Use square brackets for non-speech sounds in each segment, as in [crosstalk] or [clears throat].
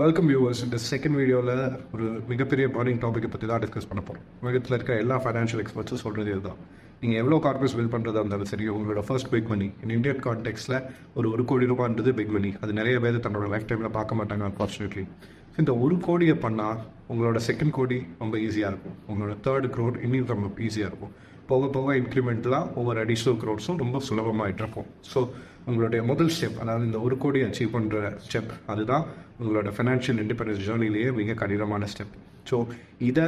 Welcome viewers இந்த second வீடியோவில் ஒரு மிகப்பெரிய பர்னிங் டாப்பிக்கை பற்றி தான் டிஸ்கஸ் பண்ண போகிறோம் உலகத்தில் இருக்க எல்லா ஃபைனான்ஷியல் எக்ஸ்பர்ட்ஸும் சொல்கிறது இதுதான். நீங்கள் எவ்வளோ கார்பரேட்ஸ் பில் பண்ணுறதா இருந்தாலும் சரி உங்களோட first big money in Indian கான்டெக்ட்ஸில் ஒரு ஒரு கோடி ரூபான்றது பிக் மணி அது நிறைய பேர் தன்னோட லைஃப் டைமில் பார்க்க மாட்டாங்க அன்ஃபார்ச்சுனேட்லி இந்த ஒரு கோடியை பண்ணால் உங்களோட செகண்ட் கோடி ரொம்ப ஈஸியாக இருக்கும். உங்களோட தேர்ட் க்ரோட் இன்னும் ரொம்ப ஈஸியாக இருக்கும். போக போக இன்க்ரிமெண்ட்லாம் ஒவ்வொரு அடிஷ்னல் க்ரோட்ஸும் ரொம்ப சுலபமாகிட்டு இருக்கும். ஸோ உங்களுடைய முதல் ஸ்டெப் அதாவது இந்த ஒரு கோடி அச்சீவ் பண்ணுற ஸ்டெப் அதுதான் உங்களோட ஃபைனான்ஷியல் இண்டிபெண்டன்ஸ் ஜேர்னிலேயே மிக கடினமான ஸ்டெப் ஸோ இதை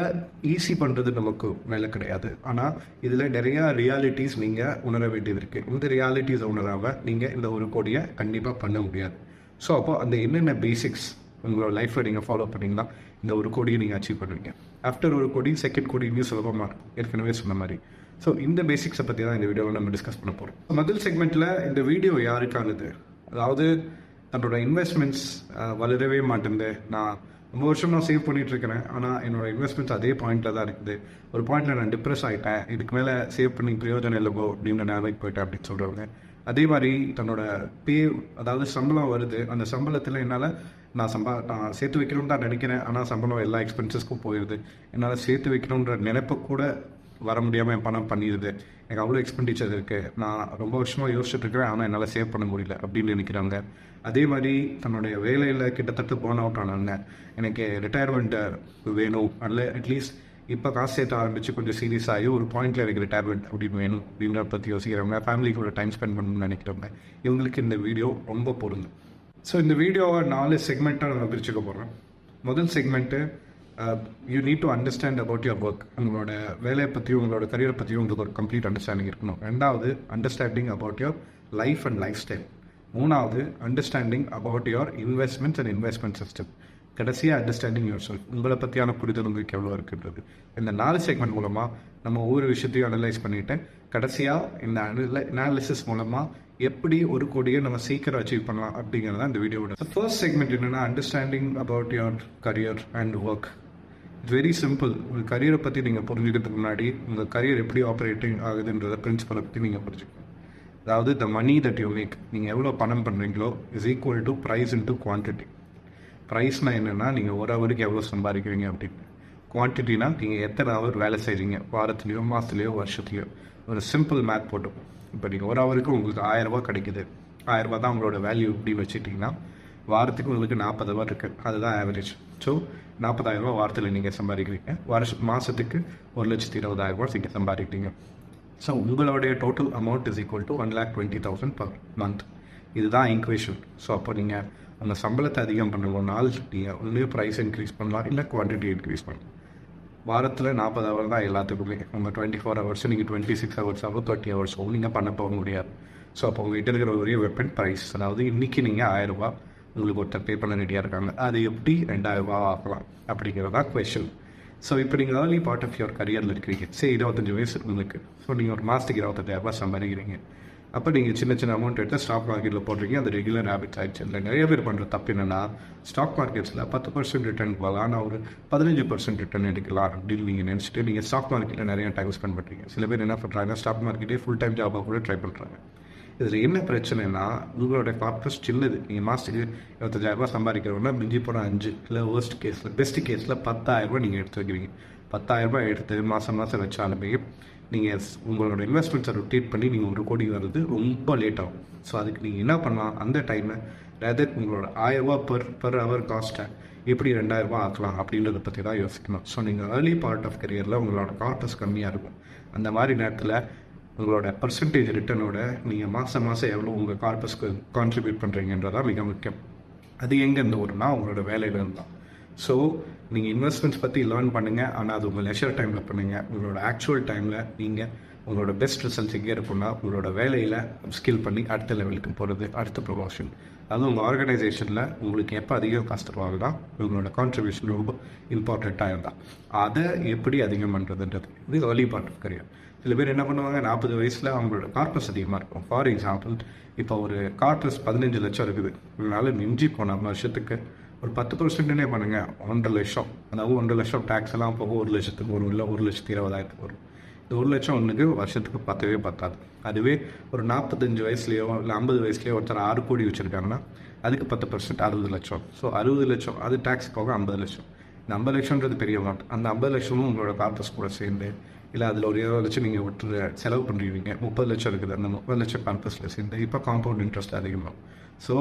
ஈஸி பண்ணுறது நமக்கு வேலை கிடையாது. ஆனால் இதில் நிறையா ரியாலிட்டிஸ் நீங்கள் உணர வேண்டியது இருக்குது இந்த ரியாலிட்டிஸை உணராமல் நீங்கள் இந்த ஒரு கோடியை கண்டிப்பாக பண்ண முடியாது. ஸோ அப்போ அந்த என்னென்ன பேசிக்ஸ் உங்களோட லைஃப்பில் நீங்கள் ஃபாலோ பண்ணிங்கன்னா இந்த ஒரு கோடியை நீங்கள் அச்சீவ் பண்ணுவீங்க. ஆஃப்டர் ஒரு கோடி செகண்ட் கோடி இன்னும் சுலபமாக இருக்கும் ஏற்கனவே சொன்ன மாதிரி. ஸோ இந்த பேசிக்ஸை பற்றி தான் இந்த வீடியோவில் நம்ம டிஸ்கஸ் பண்ண போகிறோம் முதல் செக்மெண்ட்டில் இந்த வீடியோ யாருக்கானது? அதாவது தன்னோட இன்வெஸ்ட்மெண்ட்ஸ் வளரவே மாட்டேங்குது. நான் ரொம்ப வருஷம் நான் சேவ் பண்ணிட்டு இருக்கிறேன். ஆனால் என்னோட இன்வெஸ்ட்மெண்ட்ஸ் அதே பாயிண்ட்டில் தான் இருக்குது. ஒரு பாயிண்ட்டில் நான் டிப்ரெஸ் ஆகிட்டேன் இதுக்கு மேலே சேவ் பண்ணி பிரயோஜனம் இல்லைவோ அப்படின்னு நிலைமைக்கு போயிட்டேன் அப்படின்னு சொல்கிறவங்க அதே மாதிரி தன்னோட பே அதாவது சம்பளம் வருது. அந்த சம்பளத்தில் என்னால் நான் சம்பா நான் சேர்த்து வைக்கணும்னு தான் நினைக்கிறேன். ஆனால் சம்பளம் எல்லா எக்ஸ்பென்சஸ்க்கும் போயிடுது என்னால் சேர்த்து வைக்கணுன்ற நினைப்பை கூட வர முடியாமல் என் பணம் பண்ணிடுது எனக்கு அவ்வளோ எக்ஸ்பெண்டிச்சர் இருக்குது நான் ரொம்ப வருஷமாக யோசிச்சுட்டு இருக்கிறேன். ஆனால் என்னால் சேவ் பண்ண முடியல அப்படின்னு நினைக்கிறாங்க. அதே மாதிரி தன்னுடைய வேலையில் கிட்டத்தட்ட போன் அவுட் ஆனாங்க எனக்கு ரிட்டையர்மெண்ட் வேணும். அல்ல அட்லீஸ்ட் இப்போ காசு சேர்த்து ஆரம்பிச்சு கொஞ்சம் சீரியஸ் ஆகி ஒரு பாயிண்ட்ல எனக்கு ரிட்டையர்மெண்ட் அப்படின்னு வேணும் அப்படிங்கிற பற்றி யோசிக்கிறவங்க ஃபேமிலி கூட டைம் ஸ்பெண்ட் பண்ணணும்னு நினைக்கிறவங்க இவங்களுக்கு இந்த வீடியோ ரொம்ப பொருந்தும். ஸோ இந்த வீடியோவை நாலு செக்மெண்ட்டாக நம்ம பிரிச்சுக்க போகிறோம் முதல் segment you need to understand about your work உங்களோட வேலையை பற்றியும் உங்களோட கரியரை பற்றியும் உங்களுக்கு ஒரு கம்ப்ளீட் அண்டர்ஸ்டாண்டிங் இருக்கணும். ரெண்டாவது understanding about your life and lifestyle மூணாவது understanding about your investments and investment system கடைசியாக அண்டர்ஸ்டாண்டிங் யுவர் செல்ஃப் உங்களை பற்றியான புரிதல் உங்களுக்கு எவ்வளோ இருக்குன்றது. இந்த நாலு செக்மெண்ட் மூலமாக நம்ம ஒவ்வொரு விஷயத்தையும் அனலைஸ் பண்ணிவிட்டேன் கடைசியாக இந்த அனாலிசிஸ் மூலமாக எப்படி ஒரு கோடியை நம்ம சீக்கிரம் அச்சீவ் பண்ணலாம் அப்படிங்கிறது தான் இந்த வீடியோட ஃபர்ஸ்ட் செக்மெண்ட் என்னென்னா understanding about your career and work very simple ஒரு கரியரை பற்றி நீங்கள் புரிஞ்சுக்கிறதுக்கு முன்னாடி உங்கள் கரியர் எப்படி ஆப்ரேட்டிங் ஆகுதுன்றத பிரின்சிபலை பற்றி நீங்கள் புரிஞ்சுக்கணும். அதாவது the money that you make நீங்கள் எவ்வளோ பணம் பண்ணுறீங்களோ is equal to price into quantity ப்ரைஸ்னால் என்னென்னா நீங்கள் ஒரு ஹவருக்கு எவ்வளோ சம்பாதிக்கிறீங்க அப்படின்னு. குவான்டிட்டினா நீங்கள் எத்தனை ஹவர் வேலை செய்கிறீங்க வாரத்துலேயோ மாதத்துலேயோ வருஷத்துலையோ. ஒரு சிம்பிள் மேத் போட்டோம். இப்போ நீங்கள் ஒரு ஹவருக்கு உங்களுக்கு ஆயிரரூபா கிடைக்குது. ஆயிரரூபா தான் உங்களோட வேல்யூ இப்படி வச்சுட்டிங்கன்னா வாரத்துக்கு உங்களுக்கு நாற்பது ரூபா இருக்குது அதுதான் ஆவரேஜ் ஸோ நாற்பதாயிரம் ரூபா வாரத்தில் நீங்கள் சம்பாதிக்கிறீங்க. வருஷ மாதத்துக்கு ஒரு லட்சத்தி இருபதாயிரம் ரூபா நீங்கள் சம்பாதிக்கிறீங்க. ஸோ உங்களுடைய total amount is equal to one lakh twenty thousand per month இதுதான் இன்க்வேஷன் ஸோ அப்போ நீங்கள் அந்த சம்பளத்தை அதிகம் பண்ணணும்னால் நீங்கள் ஒன்று ப்ரைஸ் இன்க்ரீஸ் பண்ணலாம் இல்லை குவான்டிட்டி இன்க்ரீஸ் பண்ணலாம். வாரத்தில் நாற்பது ஹவர் தான் எல்லாத்துக்குமே. உங்கள் டுவெண்ட்டி ஃபோர் ஹவர்ஸ் நீங்கள் டுவெண்ட்டி சிக்ஸ் ஹவர்ஸ் ஆகும் தேர்ட்டி ஹவர்ஸாகவும் நீங்கள் பண்ண போக முடியாது. ஸோ அப்போ உங்கள்கிட்ட இருக்கிற ஒரே வெப்பன் ப்ரைஸ் அதாவது இன்றைக்கி நீங்கள் ஆயிரரூபா உங்களுக்கு ஒருத்தர் பே பண்ண ரெடியாக இருக்காங்க. அது எப்படி ரெண்டாயிரரூபா ஆகலாம் அப்படிங்கிறது தான் கொஷின் ஸோ இப்போ நீங்கள் ஏர்லி பார்ட் ஆஃப் யுவர் கரியரில் இருக்கிறீங்க. சரி இருபத்தஞ்சி வயசு உங்களுக்கு. ஸோ நீங்கள் ஒரு மாதத்துக்கு இருபத்தஞ்சாயிரரூபா சம்பாதிக்கிறீங்க. அப்போ நீங்கள் சின்ன சின்ன அமௌண்ட் எடுத்து ஸ்டாக் மார்க்கெட்டில் போடுறீங்க அது ரெகுலர் ஹேபிட் ஆகிடுச்சு இல்லை நிறைய பேர் பண்ணுற தப்பு என்னென்னா ஸ்டாக் மார்க்கெட்ஸில் பத்து பர்சன்ட் ரிட்டர்ன் போகலாம். ஆனால் ஒரு பதினஞ்சு பர்சன்ட் ரிட்டர்ன் எடுக்கலாம் அப்படின்னு நீங்கள் நினச்சிட்டு நீங்கள் ஸ்டாக் மார்க்கெட்டில் நிறைய டைம் ஸ்பெண்ட் பண்ணுறீங்க சில பேர் என்ன பண்ணுறாங்க ஸ்டாக் மார்க்கெட்டே ஃபுல் டைம் ஜாபாக கூட ட்ரை பண்ணுறாங்க இதில் என்ன பிரச்சனைனா உங்களோட கார்பஸ் சின்னது. நீங்கள் மாதத்துக்கு இருபத்தஞ்சாயிரரூபா சம்பாதிக்கிறவங்க மிஞ்சி போன அஞ்சு இல்லை வேர்ஸ்ட் கேஸில் பெஸ்ட் கேஸில் பத்தாயிரரூபா நீங்கள் எடுத்து வைக்கிறீங்க. பத்தாயிரரூபா எடுத்து மாதம் மாதம் வச்சாலுமே நீங்கள் உங்களோட இன்வெஸ்ட்மெண்ட்ஸை ரொட்டேட் பண்ணி நீங்கள் ஒரு கோடி வர்றது ரொம்ப லேட் ஆகும். ஸோ அதுக்கு நீங்கள் என்ன பண்ணலாம்? அந்த டைமை ரேதர் உங்களோட ஆயிரரூபா பர் பர் ஹவர் காஸ்ட்டை எப்படி ரெண்டாயிரரூபா ஆக்கலாம் அப்படின்றத பற்றி தான் யோசிக்கணும். ஸோ நீங்கள் ஏர்லி பார்ட் ஆஃப் கரியரில் உங்களோட கார்பஸ் கம்மியாக இருக்கும். அந்த மாதிரி நேரத்தில் உங்களோட பர்சன்டேஜ் ரிட்டர்னோட நீங்கள் மாதம் மாதம் எவ்வளோ உங்கள் கார்பஸ்க்கு கான்ட்ரிபியூட் பண்ணுறீங்கன்றதான் மிக முக்கியம். அது எங்கேருந்து வரும்னா உங்களோட வேலையிலேருந்து தான். ஸோ நீங்கள் இன்வெஸ்ட்மெண்ட்ஸ் பற்றி லேர்ன் பண்ணுங்கள் ஆனால் அது உங்கள் லெஷர் டைமில் பண்ணுங்கள் உங்களோட ஆக்சுவல் டைமில் நீங்கள் உங்களோட பெஸ்ட் ரிசல்ட்ஸ் எங்கே இருக்கும்னா உங்களோட வேலையில் ஸ்கில் பண்ணி அடுத்த லெவலுக்கு போகிறது அடுத்த ப்ரொமோஷன் அதுவும் உங்கள் ஆர்கனைசேஷனில் உங்களுக்கு எப்போ அதிகம் காசு தருவாங்கன்னா உங்களோட கான்ட்ரிபியூஷன் ரொம்ப இம்பார்ட்டண்ட்டாக இருந்தால் அதை எப்படி அதிகம் பண்ணுறதுன்றது இது ஏர்லி பார்ட் ஆஃப் கரியர் சில பேர் என்ன பண்ணுவாங்க நாற்பது வயசில் அவங்களோட கார்பஸ் அதிகமாக இருக்கும். ஃபார் எக்ஸாம்பிள் இப்போ ஒரு கார்பஸ் பதினஞ்சு லட்சம் இருக்குது. இதனால மிஞ்சி போன வருஷத்துக்கு ஒரு பத்து பர்சன்ட்னே பண்ணுங்கள் ஒன்றரை லட்சம். அதாவது ஒன்றரை லட்சம் டேக்ஸ் எல்லாம் போக ஒரு லட்சத்துக்கு வரும். இல்லை ஒரு லட்சத்து இருபதாயிரத்துக்கு வரும். இந்த ஒரு லட்சம் ஒன்றுக்கு வருஷத்துக்கு பத்தவே பத்தாது. அதுவே ஒரு நாற்பத்தஞ்சு வயசுலேயோ இல்லை ஐம்பது வயசுலேயோ ஒருத்தர் ஆறு கோடி வச்சுருக்காங்கன்னா அதுக்கு பத்து பர்சன்ட் அறுபது லட்சம். ஸோ அறுபது லட்சம் அது டேக்ஸ் போக ஐம்பது லட்சம். இந்த ஐம்பது லட்சம்ன்றது பெரிய அமௌண்ட் அந்த ஐம்பது லட்சமும் உங்களோட கார்பஸ் கூட சேர்ந்து இல்லை அதில் ஒரு இருபது லட்சம் நீங்கள் விட்டுற செலவு பண்ணுறீங்க முப்பது லட்சம் இருக்குது. அந்த முப்பது லட்சம் கார்பஸில் சேர்ந்து இப்போ காம்பவுண்ட் இன்ட்ரெஸ்ட் அதிகமாகும் ஸோ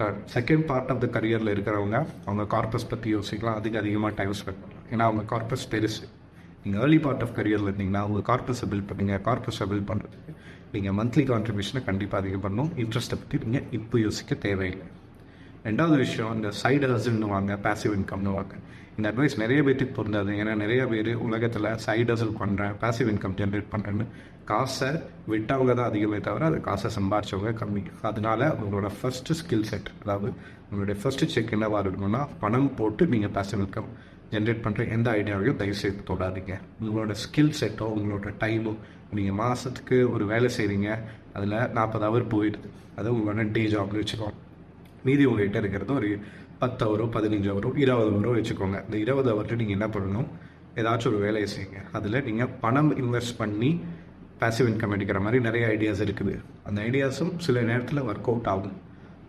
க செகண்ட் பார்ட் ஆஃப் த கரியரில் இருக்கிறவங்க அவங்க கார்பஸ் பற்றி யோசிக்கலாம். அதுக்கு அதிகமாக டைம் ஸ்பெண்ட் பண்ணலாம். ஏன்னா அவங்க கார்பஸ் பெருசு. நீங்கள் ஏர்லி பார்ட் ஆஃப் கரியரில் இருந்தீங்கன்னா உங்கள் கார்பஸை பில்ட் பண்ணுங்க. கார்பஸை பில்ட் பண்ணுறதுக்கு நீங்கள் மந்த்லி கான்ட்ரிபியூஷனை கண்டிப்பாக அதிகம் பண்ணணும். இன்ட்ரெஸ்ட்டை பற்றி நீங்கள் இப்போ யோசிக்க தேவையில்லை. ரெண்டாவது விஷயம் இந்த சைடு ஹசல்னு வாங்க பேசிவ் இன்கம்னு வாங்க. இந்த அட்வைஸ் நிறைய பேர்த்துக்கு பொருந்தாது. ஏன்னா நிறைய பேர் உலகத்தில் சைடு ஹசல் பண்ணுறேன் பேசிவ் இன்கம் ஜென்ரேட் பண்ணுறேன்னு காசை விட்டவங்க தான் அதிகமே தவிர அது காசை சம்பாரிச்சவங்க கம்மி. அதனால உங்களோட ஃபஸ்ட்டு ஸ்கில் செட் அதாவது உங்களுடைய ஃபஸ்ட்டு செக் என்னவாக இருக்கணும்னா பணம் போட்டு நீங்கள் பாசிவ் இன்கம் ஜென்ரேட் பண்ணுற எந்த ஐடியாவையும் தயவுசெய்து தொடாதீங்க. உங்களோட ஸ்கில் செட்டோ உங்களோட டைமோ நீங்கள் மாதத்துக்கு ஒரு வேலை செய்கிறீங்க அதில் நாற்பது ஹவர் போயிடுது. அது உங்களோட டே ஜாப்னு வச்சுக்கோங்க. மீதி உங்கள்கிட்ட இருக்கிறது ஒரு பத்து ஹவரோ பதினஞ்சு ஹவரோ இருபது ஹவரோ வச்சுக்கோங்க. இந்த இருபது ஹவர்ட்டு நீங்கள் என்ன பண்ணணும்? ஏதாச்சும் ஒரு வேலையை செய்யுங்க. அதில் நீங்கள் பணம் இன்வெஸ்ட் பண்ணி பேசிவ் இன்கம் எடுக்கிற மாதிரி நிறைய ஐடியாஸ் இருக்குது. அந்த ஐடியாஸும் சில நேரத்தில் ஒர்க் அவுட் ஆகும்.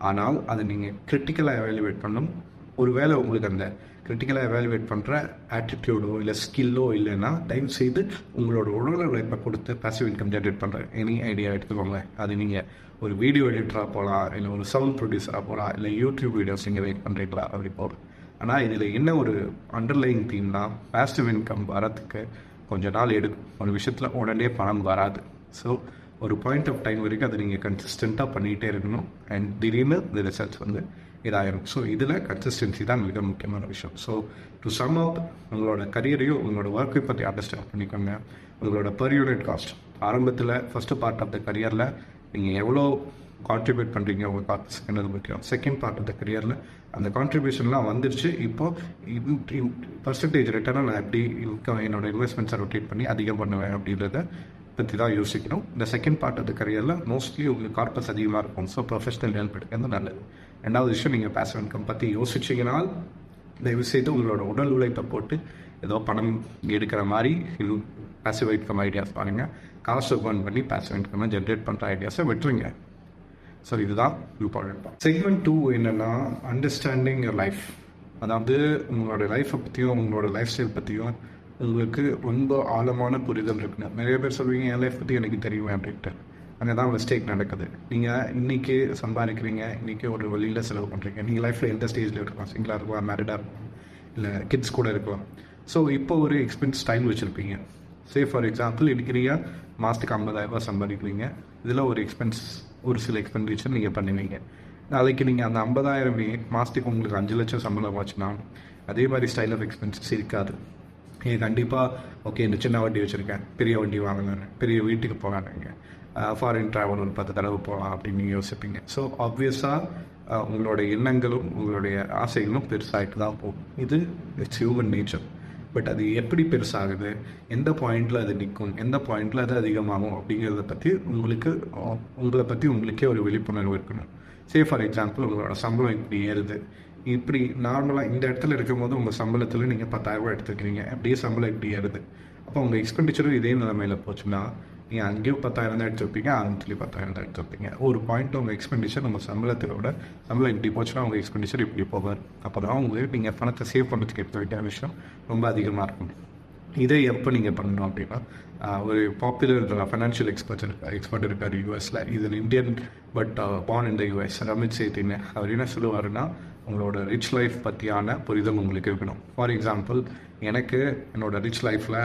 ஆனால் அதை நீங்கள் கிரிட்டிக்கலாக எவாலுவேட் பண்ணணும். ஒரு வேலை உங்களுக்கு அந்த கிரிட்டிக்கலாக எவாலுவேட் பண்ணுற ஆட்டிடியூடோ இல்லை ஸ்கில்லோ இல்லைன்னா தயவு செய்து உங்களோட உடல் உழைப்பை கொடுத்து பேசிவ் இன்கம் ஜென்ரேட் பண்ணுற எனி ஐடியா எடுத்துக்கோங்க அது நீங்கள் ஒரு வீடியோ எடிட்டராக போகலாம் இல்லை ஒரு சவுண்ட் ப்ரொடியூசராக போகலாம் இல்லை யூடியூப் வீடியோஸ் நீங்கள் வெயிட் பண்ணுறீங்களா அப்படி போகலாம் ஆனால் இதில் என்ன ஒரு அண்டர்லைங் தீம்னா பேசிவ் இன்கம் வரத்துக்கு கொஞ்சம் நாள் எடுக்கும். ஒரு விஷயத்தில் உடனே பணம் வராது. ஸோ ஒரு பாயிண்ட் ஆஃப் டைம் வரைக்கும் அதை நீங்கள் கன்சிஸ்டண்ட்டாக பண்ணிகிட்டே இருக்கணும். அண்ட் திடீர்னு இந்த ரிசல்ட்ஸ் வந்து இதாயிரும். ஸோ இதில் கன்சிஸ்டன்சி தான் மிக முக்கியமான விஷயம். ஸோ டு சம் அப் உங்களோட கரியரையும் உங்களோட ஒர்க்கை பற்றி அண்டர்ஸ்டாண்ட் பண்ணிக்கோங்க. உங்களோட பெர் யூனிட் காஸ்ட் ஆரம்பத்தில் ஃபஸ்ட்டு பார்ட் ஆஃப் த கரியரில் நீங்கள் எவ்வளோ கான்ட்ரிபியூட் பண்ணுறீங்க உங்கள் பார்த்து என்னது முக்கியம்? செகண்ட் பார்ட் ஆஃப் த கரியரில் அந்த கான்ட்ரிபியூஷன்லாம் வந்துருச்சு. இப்போது பர்சன்டேஜ் ரிட்டர்னாக நான் எப்படி இன்கம் என்னோட இன்வெஸ்ட்மெண்ட்ஸை ரொட்டேட் பண்ணி அதிகம் பண்ணுவேன் அப்படின்றத பற்றி தான் யோசிக்கணும். இந்த செகண்ட் பார்ட் ஆஃப் த கரியரில் மோஸ்ட்லி உங்களுக்கு கார்பஸ் அதிகமாக இருக்கும். ஸோ ப்ரொஃபஷனல் ஹெல்ப் எடுக்கிறது நல்லது. ரெண்டாவது விஷயம் நீங்கள் பேசிவ் இன்கம் பற்றி யோசிச்சிங்கன்னா தயவு செய்து உங்களோட உடல் உழைப்பை போட்டு ஏதோ பணம் எடுக்கிற மாதிரி பேசிவ் இன்கம் ஐடியாஸ் பாருங்கள் காசு பர்ன் பண்ணி பேசிவ் இன்கம் ஜென்ரேட் பண்ணுற ஐடியாஸை விட்டுருங்க. ஸோ இதுதான் இம்பார்ட்டன்ட் செக்மெண்ட் டூ என்னென்னா அண்டர்ஸ்டாண்டிங் யர் லைஃப் அதாவது உங்களோட லைஃப்பை பற்றியும் உங்களோட லைஃப் ஸ்டைல் பற்றியும் உங்களுக்கு ரொம்ப ஆழமான புரிதல் இருக்குன்னு நிறைய பேர் சொல்லுவீங்க என் லைஃப் பற்றி எனக்கு தெரியும்? அப்படின்ட்டு. அங்கே தான் மிஸ்டேக் நடக்குது. நீங்கள் இன்றைக்கி சம்பாதிக்கிறீங்க இன்றைக்கி ஒரு வழியில் செலவு பண்ணுறீங்க நீங்கள் லைஃப்பில் எந்த ஸ்டேஜில் இருக்கலாம்? சிங்கிளாக இருக்கலாம் மேரிடாக இருக்கலாம் இல்லை கிட்ஸ் கூட இருக்கலாம். ஸோ இப்போ ஒரு எக்ஸ்பென்ஸ் ஸ்டைல் வச்சுருப்பீங்க. சே ஃபார் எக்ஸாம்பிள் இருக்கிறீங்க மாதத்துக்கு ஐம்பதாயிரரூபா சம்பாதிக்கிறீங்க. இதில் ஒரு எக்ஸ்பென்ஸ் ஒரு சில எக்ஸ்பெண்டிச்சர் நீங்கள் பண்ணுவீங்க. நாளைக்கு நீங்கள் அந்த ஐம்பதாயிரமே மாதத்துக்கு உங்களுக்கு அஞ்சு லட்சம் சம்பளம் ஆச்சுன்னா அதே மாதிரி ஸ்டைல் ஆஃப் எக்ஸ்பென்சஸ் இருக்காது. நீங்கள் கண்டிப்பாக ஓகே இந்த சின்ன வண்டி வச்சுருக்கேன். பெரிய வண்டி வாங்கலான்னு பெரிய வீட்டுக்கு போகலான்னு ஃபாரின் ட்ராவல் ஒரு பத்து தடவை போகலாம் அப்படின்னு நீங்கள் யோசிப்பீங்க. ஸோ ஆப்வியஸாக உங்களுடைய எண்ணங்களும் உங்களுடைய ஆசைகளும் பெருசாகிட்டு தான் போகும். இது இட்ஸ் ஹியூமன் நேச்சர் பட் அது எப்படி பெருசாகுது? எந்த பாயிண்டில் அது நிற்கும்? எந்த பாயிண்டில் அது அதிகமாகும்? அப்படிங்கிறத பற்றி உங்களுக்கு உங்களை பற்றி உங்களுக்கே ஒரு விழிப்புணர்வு இருக்கணும். சே ஃபார் எக்ஸாம்பிள் உங்களோட சம்பளம் இப்படி ஏறுது. இப்படி நார்மலாக இந்த இடத்துல இருக்கும்போது உங்கள் சம்பளத்தில் நீங்கள் பத்தாயிரரூபா எடுத்துக்கிறீங்க அப்படியே சம்பளம் இப்படி ஏறுது. அப்போ உங்கள் எக்ஸ்பெண்டிச்சரும் இதே நிலைமையில் போச்சுன்னா நீங்கள் அங்கேயும் பத்தாயிரம் தான் எடுத்து வைப்பீங்க ஆரம்பத்துலேயும் பத்தாயிரம் தான் எடுத்து வைப்பீங்க ஒரு பாயிண்ட் உங்கள் எக்ஸ்பெண்டிச்சர் நம்ம சம்பளத்தோட சம்பளம் இப்படி போச்சுன்னா உங்கள் எக்ஸ்பெண்டிச்சர் இப்படி போவார் அப்போ தான் உங்களுக்கு நீங்கள் பணத்தை சேவ் பண்ணுறதுக்கு எடுத்து வேண்டிய விஷயம் ரொம்ப அதிகமாக இருக்கும். இதை எப்போ நீங்கள் பண்ணணும் அப்படின்னா ஒரு பாப்புலர் ஃபைனான்ஷியல் எக்ஸ்பர்ட் இருக்கார் எக்ஸ்பர்ட் இருக்கார் யூஎஸில் இது இந்தியன் பட் பான் இந்த யூஎஸ் ரமித் சேத்தின்னு அவர் என்ன சொல்லுவாருன்னா உங்களோட ரிச் லைஃப் பற்றியான புரிதல் உங்களுக்கு இருக்கணும். ஃபார் எக்ஸாம்பிள் எனக்கு என்னோட ரிச் லைஃப்பில்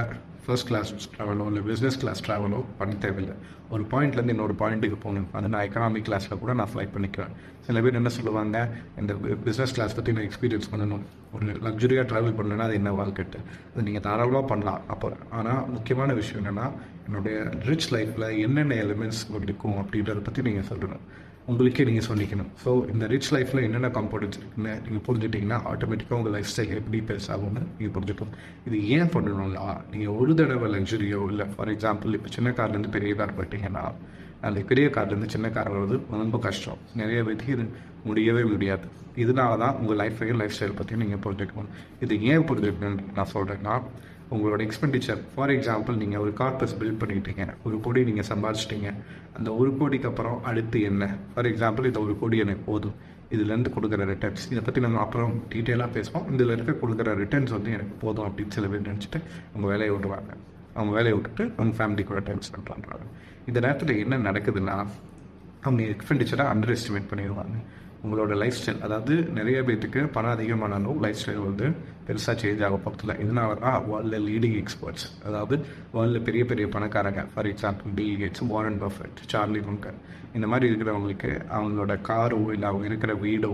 ஃபர்ஸ்ட் கிளாஸ் ட்ராவலோ இல்லை பிஸ்னஸ் கிளாஸ் ட்ராவலோ பண்ண தேவையில்லை. ஒரு பாயிண்ட்லேருந்து இன்னொரு பாயிண்ட்டுக்கு போகணும். அது நான் எக்கனாமிக் கிளாஸில் கூட நான் ஃப்ளை பண்ணிக்கிறேன். சில பேர் என்ன சொல்லுவாங்க இந்த பிஸ்னஸ் கிளாஸ் பற்றி நான் எக்ஸ்பீரியன்ஸ் பண்ணணும். ஒரு லக்ஸுரியாக ட்ராவல் பண்ணணும்னா அது என்ன வாழ்க்கைட்டு? அது நீங்கள் தாராளமாக பண்ணலாம். அப்போ ஆனால் முக்கியமான விஷயம் என்னென்னா என்னுடைய ரிச் லைஃப்பில் என்னென்ன எலிமெண்ட்ஸ் இருக்கும் அப்படின்றத பற்றி நீங்கள் சொல்லணும். உங்களுக்கே நீங்கள் சொல்லிக்கணும். ஸோ இந்த ரிச் லைஃப்பில் என்னென்ன காம்போனன்ட்ஸ் இருக்குன்னு நீங்கள் புரிஞ்சுட்டிங்கன்னா ஆட்டோமேட்டிக்காக உங்கள் லைஃப் ஸ்டைல் எப்படி பெருசாகும்னு நீங்கள் புரிஞ்சுக்கணும். இது ஏன் பண்ணணும்னா நீங்கள் ஒரு தடவை லக்ஸுரியோ இல்லை ஃபார் எக்ஸாம்பிள் இப்போ சின்ன கார்லேருந்து பெரிய கார் போயிட்டீங்கன்னா அந்த பெரிய கார்லேருந்து சின்ன கார் வர்றது ரொம்ப கஷ்டம். நிறைய பேருக்கு இது முடியவே முடியாது. இதனால தான் உங்கள் லைஃப்பையும் லைஃப் ஸ்டைல் பற்றியும் நீங்கள் புரிஞ்சுக்கணும். இது ஏன் புரிஞ்சுக்கணும்னு நான் சொல்கிறேன்னா உங்களோட எக்ஸ்பெண்டிச்சர் ஃபார் எக்ஸாம்பிள் நீங்கள் ஒரு கார்பஸ் பில்ட் பண்ணிட்டீங்க. ஒரு கோடி நீங்கள் சம்பாதிச்சிட்டிங்க. அந்த ஒரு கோடிக்கு அப்புறம் அடுத்து என்ன? ஃபார் எக்ஸாம்பிள் இந்த ஒரு கோடி எனக்கு போதும். இதுலேருந்து கொடுக்குற ரிட்டர்ன்ஸ் இதை பற்றி நம்ம அப்புறம் டீட்டெயிலாக பேசுவோம். இதில் இருக்க கொடுக்குற ரிட்டர்ன்ஸ் வந்து எனக்கு போதும் அப்படின்னு சில பேர் நினச்சிட்டு அவங்க வேலையை விடுவாங்க அவங்க வேலையை விட்டுட்டு அவங்க ஃபேமிலி கூட டைம் ஸ்பெண்ட் பண்ணுறாங்க இந்த நேரத்தில் என்ன நடக்குதுன்னா அவங்க எக்ஸ்பெண்டிச்சரை அண்டர் எஸ்டிமேட் பண்ணிடுவாங்க. உங்களோட லைஃப் ஸ்டைல் அதாவது நிறைய பேர்த்துக்கு பணம் அதிகமானாலும் லைஃப் ஸ்டைல் வந்து பெருசாக சேஞ்ச் ஆக போகிறதில்ல இதனால தான் வேர்ல்டில் லீடிங் எக்ஸ்பர்ட்ஸ் அதாவது வேர்ல்டில் பெரிய பெரிய பணக்காரங்க for example Bill Gates Warren Buffett Charlie Munger இந்த மாதிரி இருக்கிறவங்களுக்கு அவங்களோட காரோ இல்லை அவங்க இருக்கிற வீடோ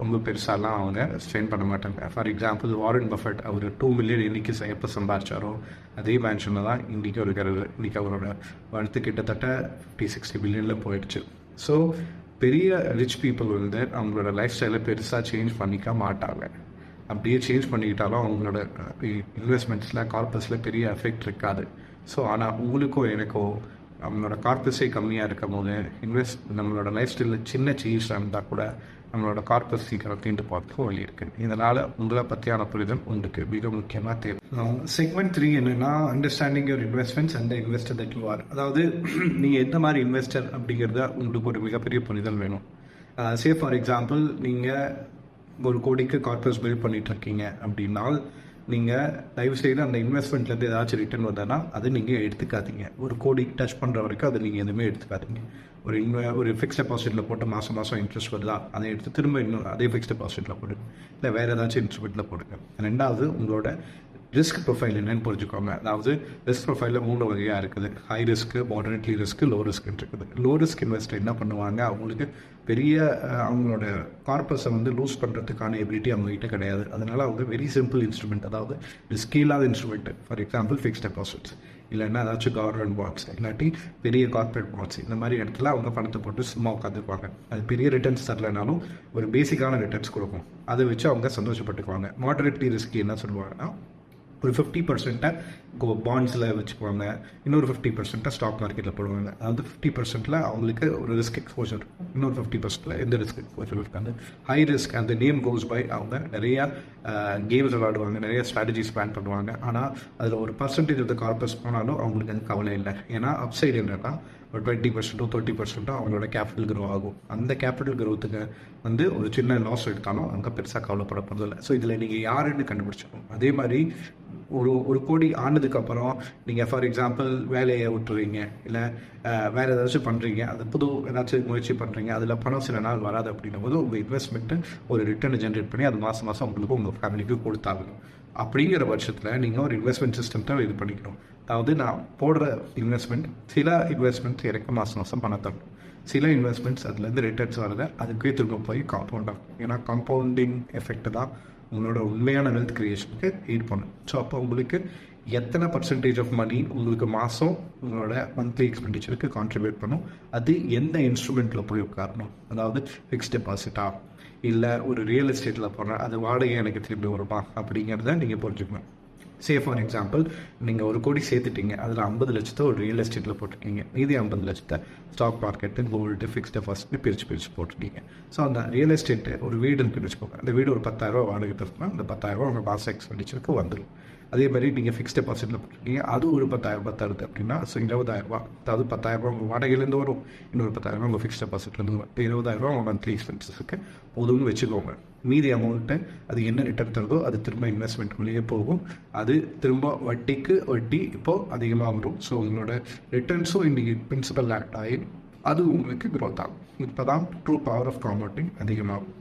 ரொம்ப பெருசாலாம் அவங்க ஸ்பெண்ட் பண்ண மாட்டாங்க. ஃபார் எக்ஸாம்பிள் வாரன் பஃபட் அவர் டூ மில்லியன் இன்னைக்கு எப்போ சம்பாதிச்சாரோ அதே மேன்ஷனில் தான் இன்றைக்கி இருக்கிறது. இன்றைக்கி அவரோட வளர்த்து கிட்டத்தட்ட ஃபிஃப்டி சிக்ஸ்டி பில்லியனில் போயிடுச்சு. ஸோ பெரிய ரிச் பீப்புள் வந்து அவங்களோட லைஃப் ஸ்டைலை பெருசாக சேஞ்ச் பண்ணிக்க மாட்டாங்க. அப்படியே சேஞ்ச் பண்ணிக்கிட்டாலும் அவங்களோட இன்வெஸ்ட்மெண்ட்ஸில் கார்பஸில் பெரிய எஃபெக்ட் இருக்காது. ஸோ ஆனால் உங்களுக்கோ எனக்கோ நம்மளோட கார்பஸே கம்மியாக இருக்கும் போது இன்வெஸ்ட் நம்மளோட லைஃப் ஸ்டைலில் சின்ன சேஞ்ச் இருந்தால் கூட நம்மளோட கார்பஸ் சீக்கிரம் தீண்டு போகிறதுக்கும் வழி இருக்குது இதனால் உங்களை பற்றியான புரிதல் உங்களுக்கு மிக முக்கியமாக தேவை. செக்மெண்ட் த்ரீ என்னென்னா understanding your investments and investor that you are அதாவது [clears throat] நீங்கள் எந்த மாதிரி இன்வெஸ்டர் அப்படிங்கிறத உங்களுக்கு ஒரு மிகப்பெரிய புரிதல் வேணும். சே ஃபார் எக்ஸாம்பிள் நீங்கள் ஒரு கோடிக்கு கார்பஸ் பில் பண்ணிட்டு இருக்கீங்க அப்படின்னால் நீங்கள் தயவு செய்து அந்த இன்வெஸ்ட்மெண்ட்லேருந்து ஏதாச்சும் ரிட்டர்ன் வந்ததுன்னா அதை நீங்கள் எடுத்துக்காதீங்க. ஒரு கோடி டச் பண்ணுற வரைக்கும் அதை நீங்கள் எதுவுமே எடுத்துக்காதீங்க. ஒரு இன்வெ ஒரு ஃபிக்ஸ் டெபாசிட்டில் போட்டு மாதம் மாதம் இன்ட்ரெஸ்ட் வருதா அதை எடுத்து திரும்ப இன்னும் அதே ஃபிக்ஸ் டெபாசிட்டில் போடுங்க இல்லை வேறு ஏதாச்சும் இன்ஸ்ட்ருமெண்ட்டில் போடுங்க. ரெண்டாவது உங்களோட ரிஸ்க் ப்ரொஃபைல் என்னன்னு புரிஞ்சுக்கோங்க. அதாவது ரிஸ்க் ப்ரொஃபைலில் மூணு வகையாக இருக்குது. High risk moderately risk low ரிஸ்க்னு இருக்குது. லோ ரிஸ்க் இன்வெஸ்டர் என்ன பண்ணுவாங்க? அவங்களுக்கு பெரிய அவங்களோட கார்பஸை வந்து லூஸ் பண்ணுறதுக்கான எபிலிட்டி அவங்ககிட்ட கிடையாது. அதனால் அவங்க வெரி சிம்பிள் இன்ஸ்ட்ருமெண்ட் அதாவது ரிஸ்க் இல்லாத instrument for example fix deposits இல்லைன்னா ஏதாச்சும் கவர்மெண்ட் பாண்ட்ஸ் இல்லாட்டி பெரிய கார்பரேட் பாண்ட்ஸ் இந்த மாதிரி இடத்துல அவங்க பணத்தை போட்டு சும்மா உட்காந்துருப்பாங்க அது பெரிய ரிட்டர்ன்ஸ் தரலைனாலும் ஒரு பேசிக்கான ரிட்டர்ன்ஸ் கொடுக்கும். அதை வச்சு அவங்க சந்தோஷப்பட்டுக்குவாங்க. மாடரேட்லி ரிஸ்க் என்ன சொல்லுவாங்கன்னா ஒரு ஃபிஃப்டி பர்சென்ட்டை பாண்ட்ஸில் வச்சுக்குவாங்க. இன்னொரு ஃபிஃப்டி பர்சென்ட்டை ஸ்டாக் மார்க்கெட்டில் போடுவாங்க. அதாவது ஃபிஃப்டி பர்சென்ட்டில் அவங்களுக்கு ஒரு ரிஸ்க் எக்ஸ்போஜர் இன்னொரு ஃபிஃப்டி பர்சன்ட்டில் எந்த ரிஸ்க் எக்ஸ்போஜர் இருக்காது ஹை ரிஸ்க் அந்த நேம் கோஸ் பை அவங்க நிறையா கேம்ஸ் விளாடுவாங்க நிறைய ஸ்ட்ராட்டஜிஸ் பிளான் பண்ணுவாங்க. ஆனால் அதில் ஒரு பர்சன்டேஜ் ஆஃப் த கார்பஸ் போனாலும் அவங்களுக்கு அது கவலை இல்லை. ஏன்னா அப்சைடு என்னன்னா ஒரு டுவெண்ட்டி பர்சன்ட்டோ தேர்ட்டி பர்சன்ட்டோ அவங்களோட கேபிட்டல் க்ரோ ஆகும். அந்த கேபிட்டல் க்ரோத்துக்கு வந்து ஒரு சின்ன லாஸ் எடுத்தாலும் அங்கே பெருசாக கவலைப்பட போகிறதில்ல ஸோ இதில் நீங்கள் யாருன்னு கண்டுபிடிச்சிக்கணும். அதே மாதிரி ஒரு ஒரு கோடி ஆனதுக்கப்புறம் நீங்கள் ஃபார் எக்ஸாம்பிள் வேலையை விட்டுறீங்க இல்லை வேறு ஏதாச்சும் பண்ணுறீங்க அது புது ஏதாச்சும் முயற்சி பண்ணுறீங்க அதில் பணம் சில நாள் வராது அப்படின்னும் போது உங்கள் இன்வெஸ்ட்மெண்ட்டு ஒரு ரிட்டர்ன் ஜென்ரேட் பண்ணி அது மாதம் மாதம் உங்களுக்கு உங்கள் ஃபேமிலிக்கு கொடுத்தாகணும். அப்படிங்கிற பட்சத்தில் நீங்கள் ஒரு இன்வெஸ்ட்மெண்ட் சிஸ்டம் தான் இது பண்ணிக்கணும். அதாவது நான் போடுற இன்வெஸ்ட்மெண்ட் சில இன்வெஸ்ட்மெண்ட்ஸ் எனக்கு மாதம் மாதம் பணம் தரணும் சில இன்வெஸ்ட்மெண்ட்ஸ் அதுலேருந்து ரிட்டர்ன்ஸ் வருது அதுக்கே திரும்ப போய் காம்பவுண்ட் ஆகும். ஏன்னா காம்பவுண்டிங் எஃபெக்ட் தான் உங்களோட உண்மையான வெல்த் கிரியேஷனுக்கு ஈட் பண்ணும் ஸோ அப்போ உங்களுக்கு எத்தனை பர்சன்டேஜ் ஆஃப் மணி உங்களுக்கு மாதம் உங்களோட மந்த்லி எக்ஸ்பெண்டிச்சருக்கு கான்ட்ரிபியூட் பண்ணும்? அது எந்த இன்ஸ்ட்ருமெண்ட்டில் போய் உட்காரணும்? அதாவது ஃபிக்ஸ் டெபாசிட்டா இல்லை ஒரு ரியல் எஸ்டேட்டில் போகிறேன் அது வாடகை எனக்கு திரும்பி வருமா? அப்படிங்கிறத நீங்கள் புரிஞ்சுக்கணும். சே ஃபார் எக்ஸாம்பிள் நீங்கள் ஒரு கோடி சேர்த்துட்டீங்க அதில் ஐம்பது லட்சத்தை ஒரு ரியல் எஸ்டேட்டில் போட்டிருக்கீங்க. மீதி ஐம்பது லட்சத்தை stock market gold fix deposit பிரித்து பிரித்து போட்டிருக்கீங்க. ஸோ அந்த ரியல் எஸ்டேட்டு ஒரு வீடுன்னு வச்சுக்கோங்க அந்த வீடு ஒரு பத்தாயிரரூவா வாடகை தருனா அந்த பத்தாயிரரூவா உங்கள் மாதம் எக்ஸ்பெண்டிச்சருக்கு வந்துடும் அதே மாதிரி நீங்கள் ஃபிக்ஸ் டெபாசிட்டில் போட்டிருக்கீங்க. அது ஒரு பத்தாயிரம் ரூபாய் தருது அப்படின்னா ஸோ இருபதாயிரரூபா அதாவது பத்தாயிரரூபா உங்கள் வாடகையிலேருந்து வரும். இன்னொரு பத்தாயிரரூபா உங்கள் ஃபிக்ஸ் டெபாசிட்லேருந்து வரும். இருபதாயிரரூபா உங்கள் மந்த்லி எக்ஸ்பென்சஸுக்கு போதும்னு வச்சுக்கோங்க. மீதி அமௌண்ட்டு அது என்ன ரிட்டர்ன் தருதோ அது திரும்ப இன்வெஸ்ட்மெண்ட்குள்ளேயே போகும். அது திரும்ப வட்டிக்கு வட்டி இப்போது அதிகமாக வரும். ஸோ உங்களோட ரிட்டர்ன்ஸும் இன்றைக்கி பிரின்சிபல் ஆக்ட் ஆகி அது உங்களுக்கு க்ரோத் ஆகும். இப்போ தான் ட்ரூ பவர் ஆஃப் காம்பவுண்டிங் அதிகமாகும்.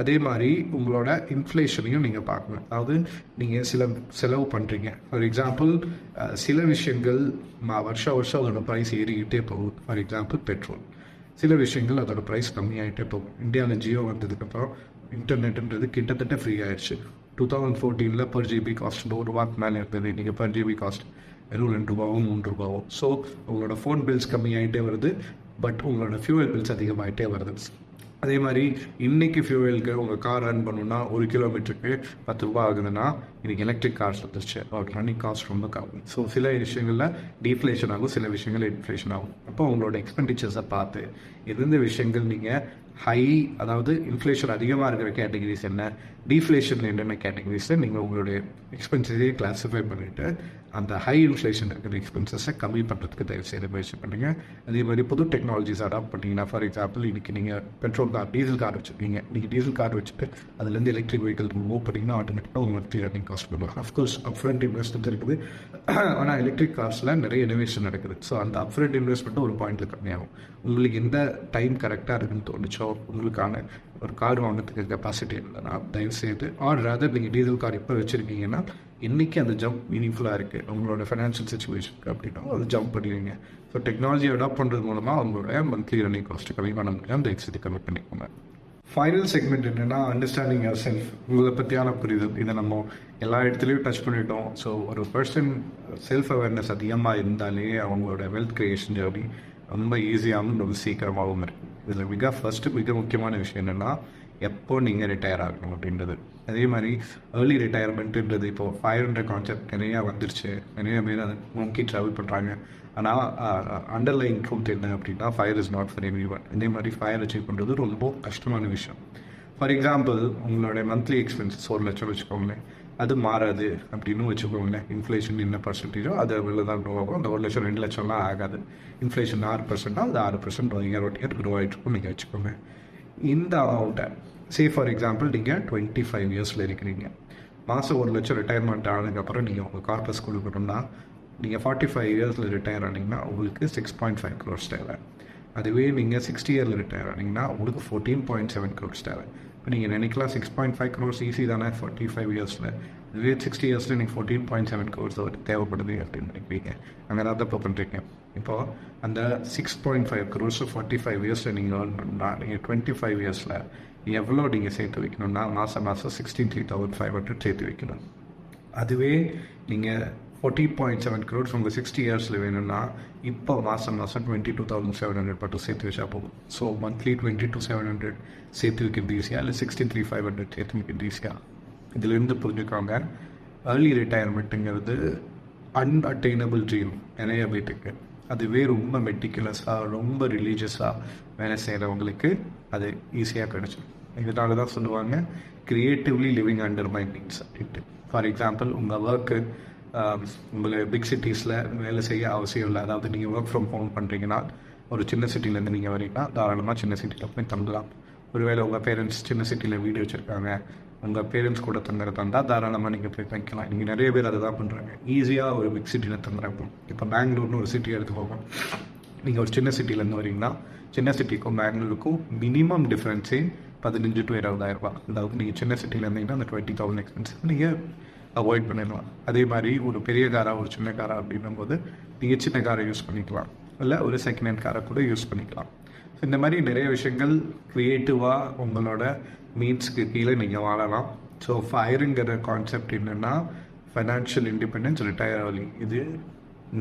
அதே மாதிரி உங்களோட இன்ஃப்ளேஷனையும் நீங்கள் பார்க்கணும். அதாவது நீங்கள் சில செலவு பண்ணுறீங்க ஃபார் எக்ஸாம்பிள் சில விஷயங்கள் வருஷம் வருஷம் அதோட ப்ரைஸ் ஏறிக்கிட்டே போகும் ஃபார் எக்ஸாம்பிள் பெட்ரோல் சில விஷயங்கள் அதோட ப்ரைஸ் கம்மியாகிட்டே போகும். இந்தியாவில் ஜியோ வந்ததுக்கப்புறம் இன்டர்நெட்டுன்றது கிட்டத்தட்ட ஃப்ரீ ஆயிடுச்சு. டூ தௌசண்ட் ஃபோர்டீனில் பர் ஜிபி காஸ்ட் ஒரு ரூபாய்க்கு மேலே இருந்தது. நீங்கள் பர் ஜிபி காஸ்ட் வெறும் ரெண்டு ரூபாவும் மூன்று ரூபாவும் ஸோ உங்களோட ஃபோன் பில்ஸ் கம்மியாகிட்டே வருது. பட் உங்களோட ஃபியூவல் பில்ஸ் அதிகமாகிட்டே வருது. அதே மாதிரி இன்னைக்கு ஃபியூவலுக்கு உங்கள் கார் ரன் பண்ணணுன்னா ஒரு கிலோமீட்டருக்கு பத்து ரூபா ஆகுதுன்னா இன்னைக்கு எலக்ட்ரிக் கார்ஸ் வந்துருச்சு. அவர் ரன்னிங் காஸ்ட் ரொம்ப கம்மி. ஸோ சில விஷயங்களில் டீஃப்ளேஷன் ஆகும் சில விஷயங்கள் இன்ஃப்ளேஷன் ஆகும். அப்போ உங்களோட எக்ஸ்பெண்டிச்சர்ஸை பார்த்து எந்தெந்த விஷயங்கள் நீங்கள் ஹை அதாவது இன்ஃப்ளேஷன் அதிகமாக இருக்கிற கேட்டகரிஸ் என்ன? டீஃப்ளேஷன் என்னென்ன கேட்டகரிஸை நீங்கள் உங்களுடைய எக்ஸ்பென்சஸே கிளாஸிஃபை பண்ணிவிட்டு அந்த ஹை இன்ஃப்ளேஷன் இருக்கிற எக்ஸ்பென்சஸை கம்மி பண்ணுறதுக்கு தயவு செய்து முயற்சி பண்ணுங்கள் அதே மாதிரி புது டெக்னாலஜிஸ் அடாப்ட் பண்ணிங்கன்னா ஃபார் எக்ஸாம்பிள் இன்றைக்கி நீங்கள் பெட்ரோல் கார் டீசல் கார் வச்சுருக்கீங்க. நீங்கள் டீசல் கார் வச்சுட்டு அதுலேருந்து எலக்ட்ரிக் வெஹிக்கிள் மூவ் பண்ணிங்கன்னா ஆட்டோமேட்டிக்காக உங்களுக்கு ரன்னிங் காஸ்ட் வரும் அஃப்கோர்ஸ் அப்ரண்ட் இன்வெஸ்ட்மெண்ட் இருக்குது. ஆனால் எலக்ட்ரிக் கார்ஸில் நிறைய இனோவேஷன் நடக்குது. ஸோ அந்த அப்ரண்ட் இன்வெஸ்ட்மெண்ட்டும் ஒரு பாயிண்ட்டில் கம்மியாகும். உங்களுக்கு எந்த டைம் கரெக்டாக இருக்குன்னு தோணுச்சோ உங்களுக்கான ஒரு கார் வாங்கினதுக்கு கெப்பாசிட்டி இல்லைன்னா தயவுசெய்து ஆர் ரேதர் நீங்கள் டீசல் கார் எப்போ வச்சுருக்கீங்கன்னா இன்றைக்கி அந்த ஜம்ப் மீனிங்ஃபுல்லாக இருக்குது உங்களோட ஃபைனான்ஷியல் சுச்சுவேஷனுக்கு அப்படின்னா அது ஜம்ப் பண்ணுவீங்க ஸோ டெக்னாலஜி அடாப்ட் பண்ணுறது மூலமாக அவங்களோட மந்த்லி ரன்னிங் காஸ்ட்டு கம்மி பண்ண முடியும் அந்த கம்மி பண்ணிக்கோங்க. ஃபைனல் செக்மெண்ட் என்னென்னா அண்டர்ஸ்டாண்டிங் யர் செல்ஃப் உங்களை பற்றியான புரிதல். இதை நம்ம எல்லா இடத்துலையும் டச் பண்ணிட்டோம். ஸோ ஒரு பர்சன் செல்ஃப் அவேர்னஸ் அதிகமாக இருந்தாலே அவங்களோட வெல்த் கிரியேஷன் ஜேர்னி ரொம்ப ஈஸியாகவும் ரொம்ப சீக்கிரமாகவும் இருக்குது இதில் மிக ஃபஸ்ட்டு மிக முக்கியமான விஷயம் என்னென்னா எப்போ நீங்கள் ரிட்டையர் ஆகணும் அப்படின்றது. அதே மாதிரி ஏர்லி ரிட்டையர்மெண்ட்டுன்றது இப்போது ஃபைவ் ஹண்ட்ரட் கான்செப்ட் நிறையா வந்துருச்சு. நிறைய பேர் அதை நோக்கி ட்ராவல் பண்ணுறாங்க ஆனால் அண்டர்லைன் ட்ரூத் என்ன அப்படின்னா FIRE is not for every one இதே மாதிரி ஃபயர் அச்சீவ் பண்ணுறது ரொம்ப கஷ்டமான விஷயம். ஃபார் எக்ஸாம்பிள் உங்களோட மந்த்லி எக்ஸ்பென்சஸ் ஒரு லட்சம் வச்சுக்கோங்களேன். அது மாறாது அப்படின்னு வச்சுக்கோங்களேன். இன்ஃப்ளேஷன் என்ன பர்சன்டேஜோ அது வெளில தான் க்ரோ ஆகும். அந்த ஒரு லட்சம் ரெண்டு லட்சம்லாம் ஆகாது. இன்ஃப்ளேஷன் ஆறு பர்சன்ட்னா அது ஆறு percent year one year grow ஆகிட்டு நீங்கள் வச்சுக்கோங்க. இந்த அமௌண்ட்டை சே ஃபார் எக்ஸாம்பிள் நீங்கள் டுவெண்ட்டி ஃபைவ் இயர்ஸில் இருக்கிறீங்க. மாதம் ஒரு லட்சம் ரிட்டையர்மெண்ட் ஆனதுக்கப்புறம் நீங்கள் உங்கள் கார்பஸ் கொடுக்கணும்னா நீங்கள் ஃபார்ட்டி ஃபைவ் இயர்ஸில் ரிட்டையர் ஆனீங்கன்னா உங்களுக்கு சிக்ஸ் பாயிண்ட் ஃபைவ் க்ரோர்ஸ் தேவை. அதுவே நீங்கள் சிக்ஸ்டி இயரில் ரிட்டையர் ஆனீங்கன்னா உங்களுக்கு ஃபோர்டீன் பாயிண்ட் செவன் க்ரோர்ஸ் தேவை. இப்போ நீங்கள் நினைக்கலாம் six point five crores easy தானே ஃபார்ட்டி ஃபைவ் இயர்ஸில் இதுவே சிக்ஸ்டி இயர்ஸில் நீங்கள் ஃபோர்டீன் பாயிண்ட் செவன் க்ரோர்ஸ் தேவைப்படுது அப்படின்னு நினைப்பீங்க. அங்கே தான் இப்போ பண்ணுறீங்க இப்போது அந்த six point five crores forty five இயர்ஸில் நீங்கள் ஏர்ன் பண்ணால் நீங்கள் டுவெண்ட்டி ஃபைவ் இயர்ஸில் எவ்வளோ நீங்கள் சேர்த்து வைக்கணும்னா மாதம் மாதம் sixteen three thousand five hundred சேர்த்து வைக்கணும். அதுவே நீங்கள் ஃபோர்ட்டி பாயிண்ட் செவன் க்ரோர்ஸ் உங்கள் சிக்ஸ்டி இயர்ஸில் வேணும்னா இப்போ மாதம் மாதம் twenty two thousand seven hundred மட்டும் சேர்த்து வச்சா போகும் so monthly twenty two seven hundred சேர்த்து வைக்கிறது ஈஸியாக இல்லை சிக்ஸ்டீன் த்ரீ ஃபைவ் ஹண்ட்ரட் சேர்த்து வைக்கிறது ஈஸியாக இதிலிருந்து புரிஞ்சுக்கோங்க. ஏர்லி ரிட்டையர்மெண்ட்டுங்கிறது அன்அட்டைனபிள் ட்ரீம் நிறைய பேர்த்துக்கு அதுவே ரொம்ப மெட்டிகுலஸாக ரொம்ப ரிலீஜியஸாக வேலை செய்கிறவங்களுக்கு அது ஈஸியாக கிடைச்சிடும் இதனால தான் சொல்லுவாங்க creatively living under my means அப்படின்ட்டு. ஃபார் எக்ஸாம்பிள் உங்கள் ஒர்க்கு உங்களை பிக் சிட்டிஸில் வேலை செய்ய அவசியம் இல்லை. அதாவது நீங்கள் ஒர்க் ஃப்ரம் ஹோம் பண்ணுறீங்கன்னா ஒரு சின்ன சிட்டிலேருந்து நீங்கள் வரீங்கன்னா தாராளமாக சின்ன சிட்டியில் போய் தங்கலாம். ஒருவேளை உங்கள் பேரண்ட்ஸ் சின்ன சிட்டியில் வீடு வச்சுருக்காங்க. உங்கள் பேரண்ட்ஸ் கூட தங்குறதா இருந்தால் தாராளமாக நீங்கள் போய் தங்கிக்கலாம். நீங்கள் நிறைய பேர் அதை தான் பண்ணுறாங்க ஈஸியாக ஒரு பிக் சிட்டியில் தங்குறாங்க இப்போ பெங்களூர்னு ஒரு சிட்டி எடுத்துக்கோங்க நீங்கள் ஒரு சின்ன சிட்டிலேருந்து வரீங்கன்னா சின்ன சிட்டிக்கும் பெங்களூருக்கும் மினிமம் டிஃப்ரென்ஸே பதினஞ்சு டு இருபதாயிரம் அதாவது நீங்கள் சின்ன சிட்டியில் இருந்தீங்கன்னா அந்த டுவெண்ட்டி தௌசண்ட் எக்ஸ்பென்ஸ் நீங்கள் அவாய்ட் பண்ணிடலாம். அதே மாதிரி ஒரு பெரிய காராக ஒரு சின்ன காரா அப்படின்னும் போது நீங்கள் சின்ன காரை யூஸ் பண்ணிக்கலாம். இல்லை ஒரு செகண்ட் ஹேண்ட் காரை கூட யூஸ் பண்ணிக்கலாம். ஸோ இந்த மாதிரி நிறைய விஷயங்கள் க்ரியேட்டிவாக உங்களோட மீன்ஸ்க்கு கீழே நீங்கள் வாழலாம். ஸோ ஃபயருங்கிற கான்செப்ட் என்னென்னா ஃபைனான்ஷியல் இண்டிபெண்டன்ஸ் ரிட்டையர் ஆகலி இது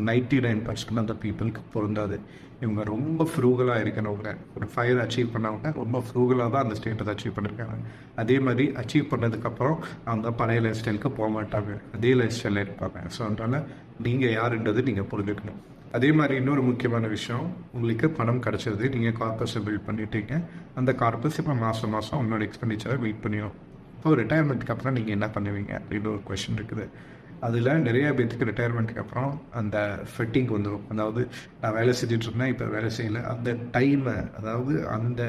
நைன்டி நைன் பர்சன்ட் அந்த பீப்புளுக்கு பொருந்தாது. இவங்க ரொம்ப ஃப்ரூகலாக இருக்கிறவங்க. ஒரு ஃபயர் அச்சீவ் பண்ணவங்க ரொம்ப ஃப்ரூகலாக தான் அந்த ஸ்டேட்டை அச்சீவ் பண்ணியிருக்காங்க அதே மாதிரி அச்சீவ் பண்ணதுக்கப்புறம் அவங்க பழைய லைஃப் ஸ்டைலுக்கு போக மாட்டாங்க. அதே லைஃப் ஸ்டைலில் இருப்பாங்க. ஸோ அதனால் நீங்கள் யாருன்றது நீங்கள் புரிஞ்சுக்கணும். அதே மாதிரி இன்னொரு முக்கியமான விஷயம் உங்களுக்கு பணம் கிடச்சிருது நீங்கள் கார்பஸை பில்ட் பண்ணிட்டீங்க. அந்த கார்பஸ் இப்போ மாதம் மாதம் உன்னோட எக்ஸ்பெண்டிச்சரை வெயிட் பண்ணியும் இப்போ ரிட்டையர்மெண்ட்டுக்கு அப்புறம் நீங்கள் என்ன பண்ணுவீங்க? அப்படின்னு ஒரு கொஷின் இருக்குது. அதில் நிறைய பேர்த்துக்கு ரிட்டையர்மெண்ட்டுக்கு அப்புறம் அந்த ஃபிட்டிங் வந்துடும் அதாவது நான் வேலை செஞ்சுட்டு இருந்தேன் இப்போ வேலை செய்யலை. அந்த டைமை அதாவது அந்த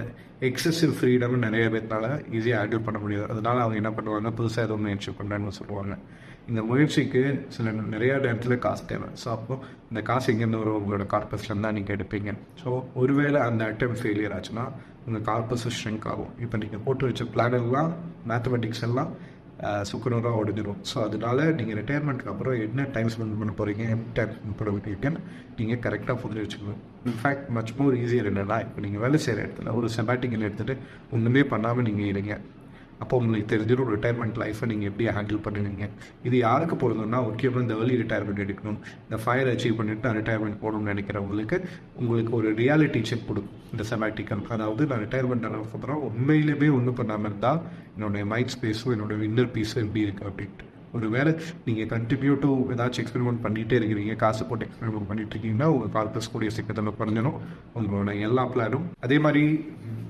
எக்ஸசிவ் ஃப்ரீடம் நிறைய பேர்னால ஈஸியாக ஹேண்டில் பண்ண முடியாது. அதனால் அவங்க என்ன பண்ணுவாங்க புதுசாக எதுவும் முயற்சி பண்ணுறேன்னு சொல்லுவாங்க. இந்த முயற்சிக்கு சில நிறையா இடத்துல காசு தேவை. ஸோ அப்போ இந்த காசு எங்கேருந்து வரும்? உங்களோட கார்பஸ்லேருந்து தான் நீங்கள் எடுப்பீங்க. ஸோ ஒருவேளை அந்த அட்டம் ஃபெயிலியர் ஆச்சுன்னா உங்கள் கார்பஸ் ஷ்ரிங்க் ஆகும். இப்போ நீங்கள் போட்டு வச்ச பிளான் எல்லாம் மேத்தமெட்டிக்ஸ் எல்லாம் சுக்குநூறாக உடஞ்சிரும் ஸோ அதனால நீங்கள் ரிட்டையர்மெண்ட்டுக்கு அப்புறம் என்ன டைம் ஸ்பெண்ட் பண்ண போகிறீங்க என்ன டைம் ஸ்பெண்ட் பண்ண போகிறீங்கன்னு நீங்கள் கரெக்டாக புரிஞ்சு வச்சுக்கணும். இன்ஃபேக்ட் மச் மோர் ஈஸியர் என்னென்னா இப்போ நீங்கள் வேலை செய்கிற இடத்துல ஒரு செபாட்டிக்கல் எடுத்துகிட்டு ஒன்றுமே பண்ணாமல் நீங்கள் இருங்க. அப்போ உங்களுக்கு தெரிஞ்சிடும் ரிட்டையர்மெண்ட் லைஃப்பை நீங்கள் எப்படி ஹேண்டில் பண்ணுவீங்க இது யாருக்கு போடணும்னா முக்கியமாக இந்த ஏர்லி ரிட்டையர்மெண்ட் எடுக்கணும். இந்த ஃபயர் அச்சீவ் பண்ணிட்டு நான் ரிட்டையர்மெண்ட் போகணும்னு நினைக்கிறவங்களுக்கு உங்களுக்கு ஒரு ரியாலிட்டி செக் கொடுக்கும். இந்த செமேட்டிக்கல் அதாவது நான் ரிட்டையர்மெண்ட் ஆனதுக்கப்புறம் உண்மையிலுமே ஒன்றும் பண்ணாமல் இருந்தால் என்னுடைய மைண்ட் ஸ்பேஸும் என்னோட இன்னர் பீஸும் எப்படி இருக்குது அப்படின்ட்டு. ஒரு வேளை நீங்கள் கண்டினியூ டு ஏதாச்சும் எக்ஸ்பெரிமெண்ட் பண்ணிகிட்டே இருக்கிறீங்க காசு போட்டு எக்ஸ்பெரிமெண்ட் பண்ணிட்டு இருக்கீங்கன்னா உங்கள் கார்பஸ் கூடிய சீக்கிரத்தில் குறைஞ்சிடும் உங்களோட எல்லா பிளானும் அதே மாதிரி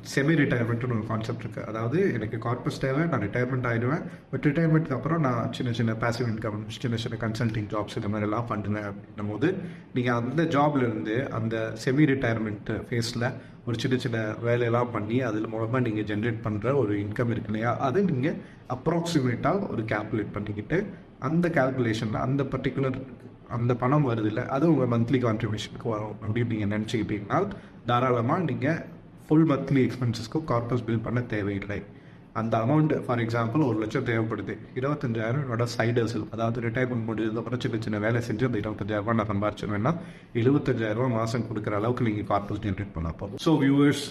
செமி ரிட்டையர்மெண்ட்னு ஒரு கான்செப்ட் இருக்குது அதாவது எனக்கு கார்பஸ் தேவை நான் ரிட்டையர்மெண்ட் ஆகிடுவேன் பட் ரிட்டையர்மெண்ட்க்கு அப்புறம் நான் சின்ன சின்ன பேசிவ் இன்கம் சின்ன சின்ன கன்சல்டிங் ஜாப்ஸ் இந்த மாதிரி எல்லாம் பண்ணுறேன் அப்படின்னும் போது நீங்கள் அந்த ஜாப்லேருந்து அந்த செமி ரிட்டையர்மெண்ட் ஃபேஸில் ஒரு சின்ன சின்ன வேலையெல்லாம் பண்ணி அதில் மூலமாக நீங்கள் ஜென்ரேட் பண்ணுற ஒரு இன்கம் இருக்கு இல்லையா? அதை நீங்கள் அப்ராக்சிமேட்டாக ஒரு கேல்குலேட் பண்ணிக்கிட்டு அந்த கேல்குலேஷனில் அந்த பர்டிகுலர் அந்த பணம் வருது இல்லை அது உங்கள் மந்த்லி கான்ட்ரிபியூஷனுக்கு வரும் அப்படின்னு நீங்கள் நினச்சிக்கிட்டீங்கன்னா தாராளமாக நீங்கள் ஃபுல் மந்த்லி எக்ஸ்பென்சஸ்க்கு கார்பஸ் பில் பண்ண தேவையில்லை. அந்த அமௌண்ட் ஃபார் எக்ஸாம்பிள் ஒரு லட்சம் தேவைப்படுது. இருபத்தஞ்சாயிரம் என்னோட சைடர்ஸில் அதாவது ரிட்டையர்மெண்ட் முடிஞ்சதுக்கப்புறம் சின்ன சின்ன வேலை செஞ்சு அந்த இருபத்தஞ்சாயிரம் ரூபாய் நான் சம்பாரிச்சேன்னா எழுபத்தஞ்சாயிரம் ரூபாய் மாதம் கொடுக்குற அளவுக்கு நீங்கள் கார்பஸ் ஜென்ரேட் பண்ண போதும். ஸோ வியூவர்ஸ்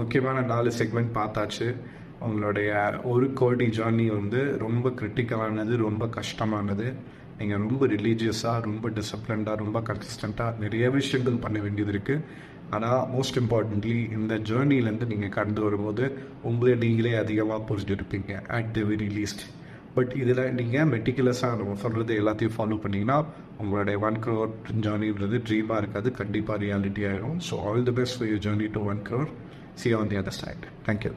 முக்கியமான நாலு செக்மெண்ட் பார்த்தாச்சு. உங்களுடைய ஒரு கோடி ஜர்னி வந்து ரொம்ப கிரிட்டிக்கலானது ரொம்ப கஷ்டமானது. நீங்கள் ரொம்ப ரிலீஜியஸாக ரொம்ப டிசிப்ளின்டாக ரொம்ப கன்சிஸ்டண்ட்டாக நிறைய விஷயங்கள் பண்ண வேண்டியது இருக்குது ஆனால் மோஸ்ட் இம்பார்ட்டன்ட்லி இந்த ஜேர்னிலேருந்து நீங்கள் கடந்து வரும்போது உங்களே நீங்களே அதிகமாக புரிஞ்சுருப்பீங்க at the very least but இதில் நீங்கள் மெட்டிகுலஸாக நம்ம சொல்கிறது எல்லாத்தையும் ஃபாலோ பண்ணிங்கன்னா உங்களுடைய ஒன் க்ரோர் ஜேர்னின்றது ட்ரீமாக இருக்காது கண்டிப்பாக ரியாலிட்டி ஆகிடும் so all the best for your journey to one crore see on the other side thank you